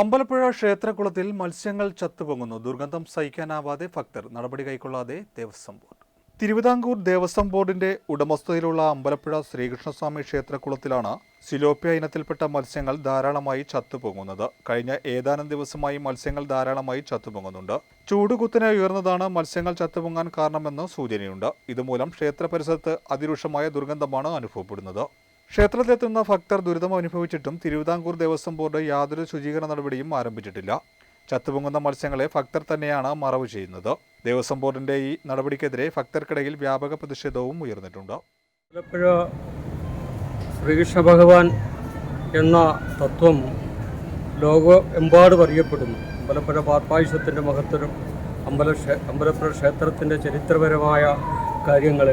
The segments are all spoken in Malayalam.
അമ്പലപ്പുഴ ക്ഷേത്രകുളത്തിൽ മത്സ്യങ്ങൾ ചത്തുപൊങ്ങുന്നു. ദുർഗന്ധം സഹിക്കാനാവാതെ ഭക്തർ നടപടി കൈക്കൊള്ളാതെ ദേവസ്വം ബോർഡ്. തിരുവിതാംകൂർ ദേവസ്വം ബോർഡിന്റെ ഉടമസ്ഥതയിലുള്ള അമ്പലപ്പുഴ ശ്രീകൃഷ്ണസ്വാമി ക്ഷേത്രകുളത്തിലാണ് സിലോപ്യ ഇനത്തിൽപ്പെട്ട മത്സ്യങ്ങൾ ധാരാളമായി ചത്തുപൊങ്ങുന്നത്. കഴിഞ്ഞ ഏതാനും ദിവസമായി മത്സ്യങ്ങൾ ധാരാളമായി ചത്തുപൊങ്ങുന്നുണ്ട്. ചൂടുകുത്തിനെ ഉയർന്നതാണ് മത്സ്യങ്ങൾ ചത്തുപൊങ്ങാൻ കാരണമെന്ന് സൂചനയുണ്ട്. ഇതുമൂലം ക്ഷേത്ര പരിസരത്ത് അതിരൂക്ഷമായ ദുർഗന്ധമാണ് അനുഭവപ്പെടുന്നത്. ക്ഷേത്രത്തിലെത്തുന്ന ഭക്തർ ദുരിതം അനുഭവിച്ചിട്ടും തിരുവിതാംകൂർ ദേവസ്വം ബോർഡ് യാതൊരു ശുചീകരണ നടപടിയും ആരംഭിച്ചിട്ടില്ല. ചത്തുപൊങ്ങുന്ന മത്സ്യങ്ങളെ ഭക്തർ തന്നെയാണ് മറവ് ചെയ്യുന്നത്. ദേവസ്വം ബോർഡിന്റെ ഈ നടപടിക്കെതിരെ ഭക്തർക്കിടയിൽ വ്യാപക പ്രതിഷേധവും ഉയർന്നിട്ടുണ്ട്. ശ്രീകൃഷ്ണ ഭഗവാൻ എന്ന തത്വം ലോകമെമ്പാടും അറിയപ്പെടുന്നു. അമ്പലപ്പുഴ പാർപ്പായുഷത്തിന്റെ മഹത്വം അമ്പല അമ്പലപ്പുഴ ക്ഷേത്രത്തിന്റെ ചരിത്രപരമായ കാര്യങ്ങൾ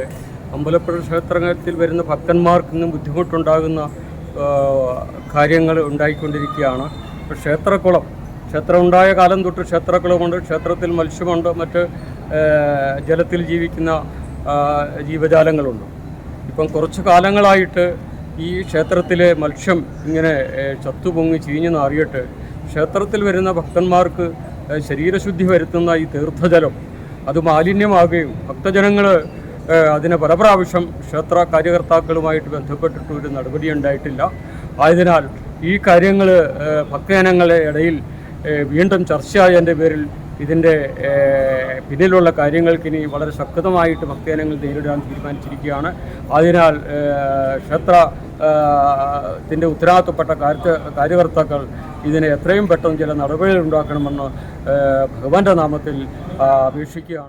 അമ്പലപ്പുഴ ക്ഷേത്രത്തിൽ വരുന്ന ഭക്തന്മാർക്ക് ഇന്നും ബുദ്ധിമുട്ടുണ്ടാകുന്ന കാര്യങ്ങൾ ഉണ്ടായിക്കൊണ്ടിരിക്കുകയാണ്. ക്ഷേത്രക്കുളം ക്ഷേത്രം ഉണ്ടായ കാലം തൊട്ട് ക്ഷേത്രക്കുളമുണ്ട് ക്ഷേത്രത്തിൽ മത്സ്യമുണ്ട്. മറ്റ് ജലത്തിൽ ജീവിക്കുന്ന ജീവജാലങ്ങളുണ്ട്. ഇപ്പം കുറച്ച് കാലങ്ങളായിട്ട് ഈ ക്ഷേത്രത്തിലെ മത്സ്യം ഇങ്ങനെ ചത്തുപൊങ്ങി ചീഞ്ഞു നാറിയിട്ട് ക്ഷേത്രത്തിൽ വരുന്ന ഭക്തന്മാർക്ക് ശരീരശുദ്ധി വരുത്തുന്ന ഈ തീർത്ഥജലം അത് മാലിന്യമാകുകയും ഭക്തജനങ്ങൾ അതിനെ പല പ്രാവശ്യം ക്ഷേത്ര കാര്യകർത്താക്കളുമായിട്ട് ബന്ധപ്പെട്ടിട്ട് ഒരു നടപടി ഉണ്ടായിട്ടില്ല. ആയതിനാൽ ഈ കാര്യങ്ങൾ ഭക്തജനങ്ങളെ ഇടയിൽ വീണ്ടും ചർച്ചയായതിന്റെ പേരിൽ. ഇതിന്റെ പിന്നിലുള്ള കാര്യങ്ങൾക്ക് ഇനി വളരെ ശക്തമായിട്ട് ഭക്തജനങ്ങൾ നേരിടാൻ തീരുമാനിച്ചിരിക്കുകയാണ്. അതിനാൽ ക്ഷേത്ര ത്തിന്റെ ഉത്തരവാദിത്തപ്പെട്ട കാര്യ കാര്യകർത്താക്കൾ ഇതിനെ എത്രയും പെട്ടെന്ന് ചില നടപടികൾ ഉണ്ടാക്കണമെന്ന് ഭഗവാന്റെ നാമത്തിൽ അപേക്ഷിക്കുകയാണ്.